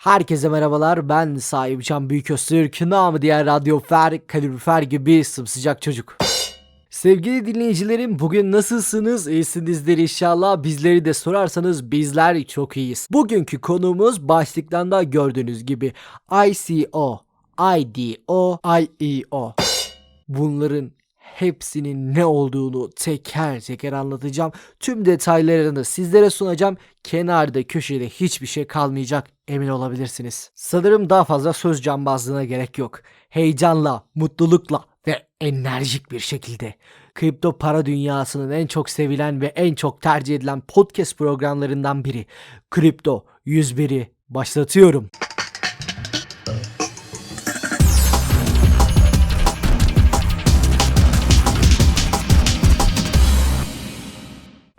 Herkese merhabalar ben sahipcan Büyük Öztürk namı diğer radyofer kalorifer gibi sımsıcak çocuk. Sevgili dinleyicilerim bugün nasılsınız? İyisinizdir inşallah. Bizleri de sorarsanız bizler çok iyiyiz. Bugünkü konuğumuz başlıktan da gördüğünüz gibi ICO, IDO, IEO. Bunların hepsinin ne olduğunu teker teker anlatacağım. Tüm detaylarını sizlere sunacağım. Kenarda köşede hiçbir şey kalmayacak emin olabilirsiniz. Sanırım daha fazla söz cambazlığına gerek yok. Heyecanla, mutlulukla ve enerjik bir şekilde kripto para dünyasının en çok sevilen ve en çok tercih edilen podcast programlarından biri Kripto 101'i başlatıyorum.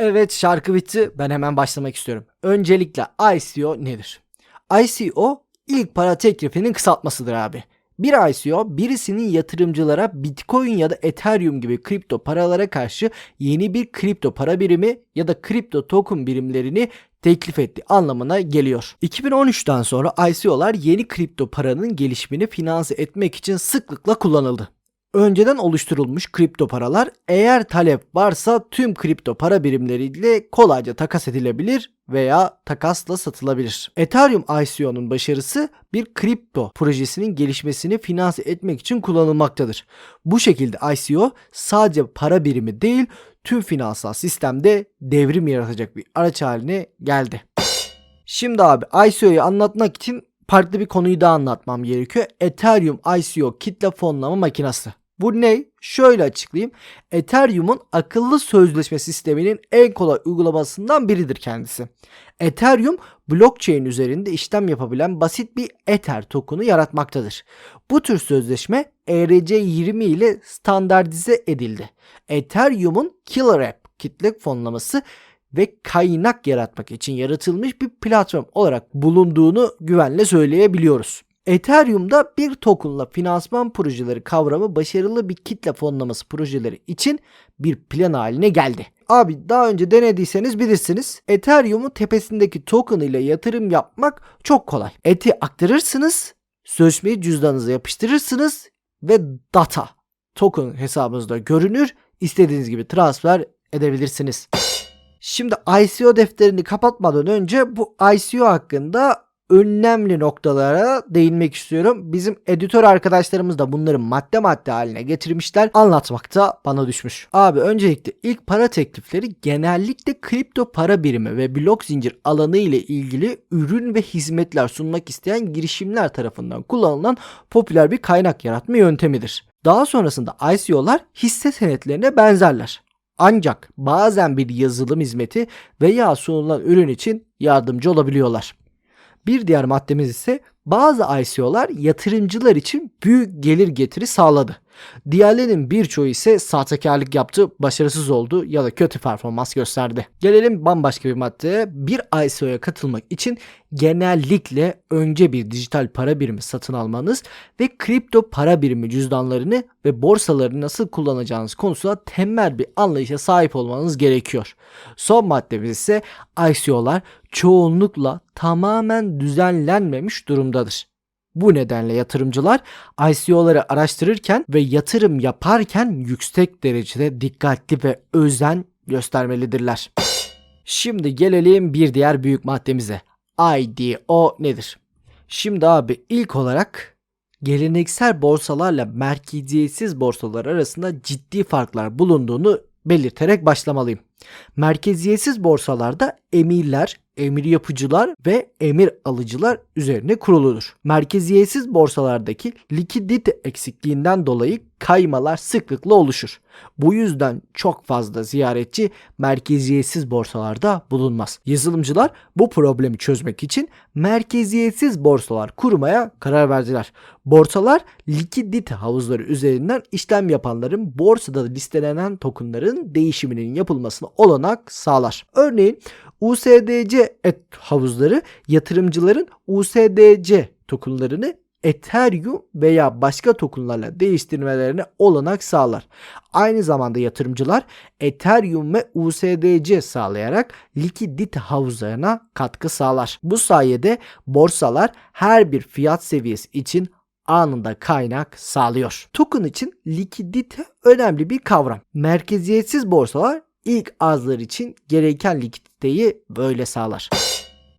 Evet şarkı bitti. Ben hemen başlamak istiyorum. Öncelikle ICO nedir? ICO ilk para teklifinin kısaltmasıdır abi. Bir ICO birisinin yatırımcılara Bitcoin ya da Ethereum gibi kripto paralara karşı yeni bir kripto para birimi ya da kripto token birimlerini teklif etti anlamına geliyor. 2013'ten sonra ICO'lar yeni kripto paranın gelişimini finanse etmek için sıklıkla kullanıldı. Önceden oluşturulmuş kripto paralar eğer talep varsa tüm kripto para birimleriyle kolayca takas edilebilir veya takasla satılabilir. Ethereum ICO'nun başarısı bir kripto projesinin gelişmesini finanse etmek için kullanılmaktadır. Bu şekilde ICO sadece para birimi değil tüm finansal sistemde devrim yaratacak bir araç haline geldi. Şimdi abi ICO'yu anlatmak için farklı bir konuyu daha anlatmam gerekiyor. Ethereum ICO kitle fonlama makinesi. Bu ne? Şöyle açıklayayım. Ethereum'un akıllı sözleşme sisteminin en kolay uygulamasından biridir kendisi. Ethereum blockchain üzerinde işlem yapabilen basit bir Ether token'u yaratmaktadır. Bu tür sözleşme ERC20 ile standartize edildi. Ethereum'un Killer App kitle fonlaması ve kaynak yaratmak için yaratılmış bir platform olarak bulunduğunu güvenle söyleyebiliyoruz. Ethereum'da bir tokenla finansman projeleri kavramı başarılı bir kitle fonlaması projeleri için bir plan haline geldi. Abi daha önce denediyseniz bilirsiniz. Ethereum'un tepesindeki token ile yatırım yapmak çok kolay. Eti aktarırsınız, sözleşmeyi cüzdanınıza yapıştırırsınız ve data token hesabınızda görünür. İstediğiniz gibi transfer edebilirsiniz. Şimdi ICO defterini kapatmadan önce bu ICO hakkında önemli noktalara değinmek istiyorum. Bizim editör arkadaşlarımız da bunları madde madde haline getirmişler. Anlatmakta bana düşmüş. Abi öncelikle ilk para teklifleri genellikle kripto para birimi ve blok zincir alanı ile ilgili ürün ve hizmetler sunmak isteyen girişimler tarafından kullanılan popüler bir kaynak yaratma yöntemidir. Daha sonrasında ICO'lar hisse senetlerine benzerler. Ancak bazen bir yazılım hizmeti veya sunulan ürün için yardımcı olabiliyorlar. Bir diğer maddemiz ise bazı ICO'lar yatırımcılar için büyük gelir getiri sağladı. Diğerlerinin birçoğu ise sahtekarlık yaptı, başarısız oldu ya da kötü performans gösterdi. Gelelim bambaşka bir maddeye. Bir ICO'ya katılmak için genellikle önce bir dijital para birimi satın almanız ve kripto para birimi cüzdanlarını ve borsaları nasıl kullanacağınız konusunda temel bir anlayışa sahip olmanız gerekiyor. Son maddemiz ise ICO'lar çoğunlukla tamamen düzenlenmemiş durumdadır. Bu nedenle yatırımcılar ICO'ları araştırırken ve yatırım yaparken yüksek derecede dikkatli ve özen göstermelidirler. Şimdi gelelim bir diğer büyük maddemize. IDO nedir? Şimdi abi ilk olarak geleneksel borsalarla merkeziyetsiz borsalar arasında ciddi farklar bulunduğunu belirterek başlamalıyım. Merkeziyetsiz borsalarda emirler, emir yapıcılar ve emir alıcılar üzerine kuruludur. Merkeziyetsiz borsalardaki likidite eksikliğinden dolayı kaymalar sıklıkla oluşur. Bu yüzden çok fazla ziyaretçi merkeziyetsiz borsalarda bulunmaz. Yazılımcılar bu problemi çözmek için merkeziyetsiz borsalar kurmaya karar verdiler. Borsalar likidite havuzları üzerinden işlem yapanların borsada listelenen tokenların değişiminin yapılmasına olanak sağlar. Örneğin USDC et havuzları yatırımcıların USDC tokenlarını Ethereum veya başka tokenlarla değiştirmelerine olanak sağlar. Aynı zamanda yatırımcılar Ethereum ve USDC sağlayarak likidite havuzlarına katkı sağlar. Bu sayede borsalar her bir fiyat seviyesi için anında kaynak sağlıyor. Token için likidite önemli bir kavram. Merkeziyetsiz borsalar ilk arzlar için gereken likiditeyi böyle sağlar.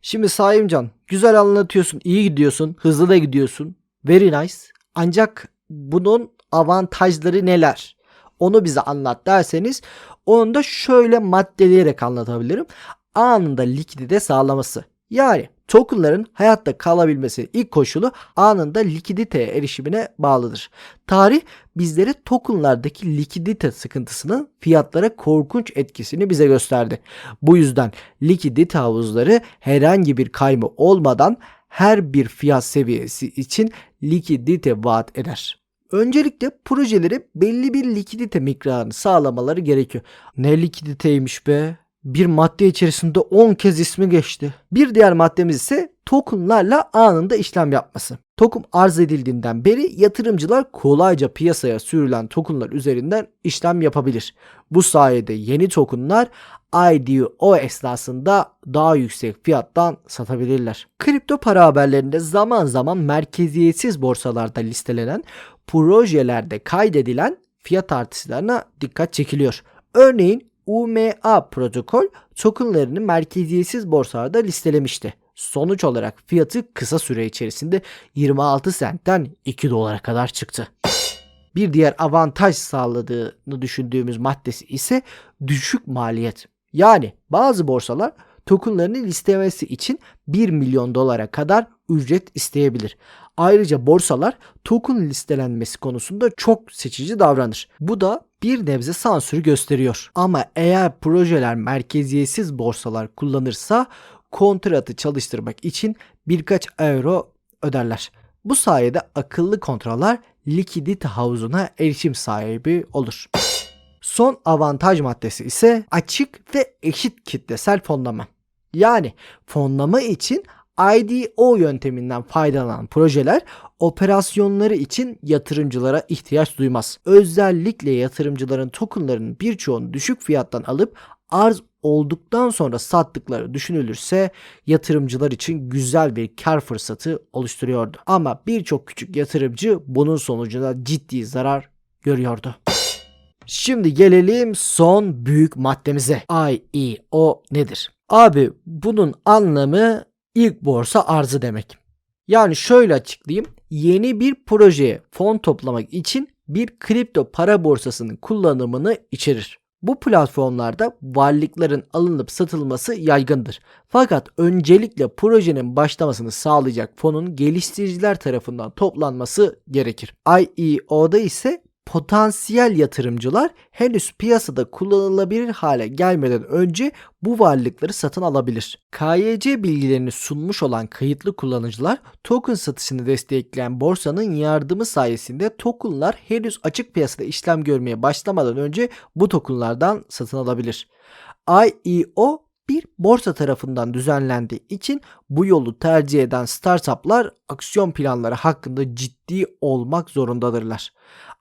Şimdi Saimcan güzel anlatıyorsun, iyi gidiyorsun, hızlı da gidiyorsun. Very nice. Ancak bunun avantajları neler? Onu bize anlat derseniz onu da şöyle maddeleyerek anlatabilirim. Anında likidite sağlaması. Yani tokenların hayatta kalabilmesi ilk koşulu anında likiditeye erişimine bağlıdır. Tarih bizlere tokenlardaki likidite sıkıntısının fiyatlara korkunç etkisini bize gösterdi. Bu yüzden likidite havuzları herhangi bir kayma olmadan her bir fiyat seviyesi için likidite vaat eder. Öncelikle projeleri belli bir likidite miktarını sağlamaları gerekiyor. Ne likiditeymiş be? Bir madde içerisinde 10 kez ismi geçti. Bir diğer maddemiz ise tokenlarla anında işlem yapması. Token arz edildiğinden beri yatırımcılar kolayca piyasaya sürülen tokenlar üzerinden işlem yapabilir. Bu sayede yeni tokenlar IDO esnasında daha yüksek fiyattan satabilirler. Kripto para haberlerinde zaman zaman merkeziyetsiz borsalarda listelenen projelerde kaydedilen fiyat artışlarına dikkat çekiliyor. Örneğin UMA protokol tokenlarını merkeziyetsiz borsalarda listelemişti. Sonuç olarak fiyatı kısa süre içerisinde 26 sentten 2 dolara kadar çıktı. Bir diğer avantaj sağladığını düşündüğümüz maddesi ise düşük maliyet. Yani bazı borsalar tokenlarını listemesi için 1 milyon dolara kadar ücret isteyebilir. Ayrıca borsalar token listelenmesi konusunda çok seçici davranır. Bu da bir nebze sansürü gösteriyor. Ama eğer projeler merkeziyetsiz borsalar kullanırsa kontratı çalıştırmak için birkaç euro öderler. Bu sayede akıllı kontroller likidite havuzuna erişim sahibi olur. Son avantaj maddesi ise açık ve eşit kitlesel fonlama. Yani fonlama için IDO yönteminden faydalanan projeler operasyonları için yatırımcılara ihtiyaç duymaz. Özellikle yatırımcıların tokenlarının birçoğunu düşük fiyattan alıp arz olduktan sonra sattıkları düşünülürse yatırımcılar için güzel bir kar fırsatı oluşturuyordu. Ama birçok küçük yatırımcı bunun sonucunda ciddi zarar görüyordu. Şimdi gelelim son büyük maddemize. IEO nedir? Abi bunun anlamı ilk borsa arzı demek. Yani şöyle açıklayayım. Yeni bir projeye fon toplamak için bir kripto para borsasının kullanımını içerir. Bu platformlarda varlıkların alınıp satılması yaygındır. Fakat öncelikle projenin başlamasını sağlayacak fonun geliştiriciler tarafından toplanması gerekir. IEO'da ise potansiyel yatırımcılar henüz piyasada kullanılabilir hale gelmeden önce bu varlıkları satın alabilir. KYC bilgilerini sunmuş olan kayıtlı kullanıcılar token satışını destekleyen borsanın yardımı sayesinde tokenlar henüz açık piyasada işlem görmeye başlamadan önce bu tokenlardan satın alabilir. IEO bir borsa tarafından düzenlendiği için bu yolu tercih eden startuplar aksiyon planları hakkında ciddi olmak zorundadırlar.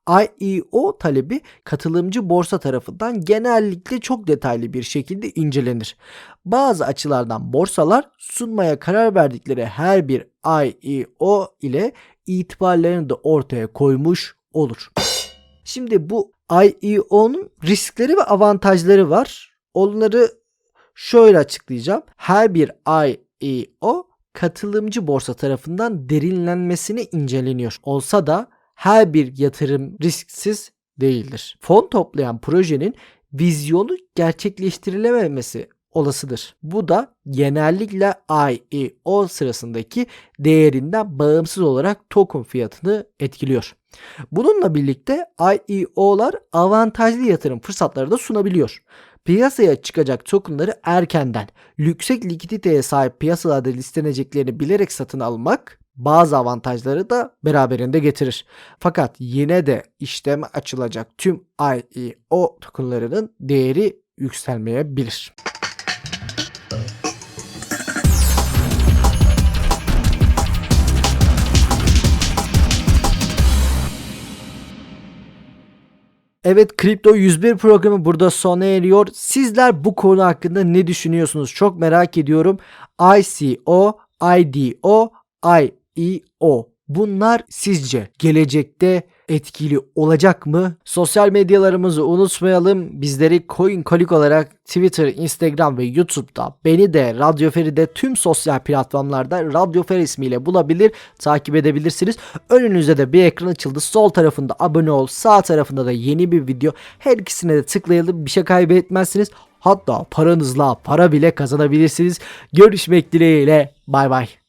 IEO talebi katılımcı borsa tarafından genellikle çok detaylı bir şekilde incelenir. Bazı açılardan borsalar sunmaya karar verdikleri her bir IEO ile itibarlarını da ortaya koymuş olur. Şimdi bu IEO'nun riskleri ve avantajları var. Onları şöyle açıklayacağım. Her bir IEO katılımcı borsa tarafından derinlenmesine inceleniyor. Olsa da her bir yatırım risksiz değildir. Fon toplayan projenin vizyonu gerçekleştirilememesi olasıdır. Bu da genellikle IEO sırasındaki değerinden bağımsız olarak token fiyatını etkiliyor. Bununla birlikte IEO'lar avantajlı yatırım fırsatları da sunabiliyor. Piyasaya çıkacak tokenları erkenden, yüksek likiditeye sahip piyasalarda listeleneceklerini bilerek satın almak bazı avantajları da beraberinde getirir. Fakat yine de işleme açılacak tüm IEO tokenlarının değeri yükselmeyebilir. Evet Kripto 101 programı burada sona eriyor. Sizler bu konu hakkında ne düşünüyorsunuz? Çok merak ediyorum. ICO, IDO, IEO. Bunlar sizce gelecekte etkili olacak mı? Sosyal medyalarımızı unutmayalım. Bizleri Coin Kolik olarak Twitter, Instagram ve YouTube'da beni de Radyo Feri'de tüm sosyal platformlarda Radyo Feri ismiyle bulabilir, takip edebilirsiniz. Önünüzde de bir ekran açıldı. Sol tarafında abone ol, sağ tarafında da yeni bir video. Her ikisine de tıklayalım. Bir şey kaybetmezsiniz. Hatta paranızla para bile kazanabilirsiniz. Görüşmek dileğiyle. Bay bay.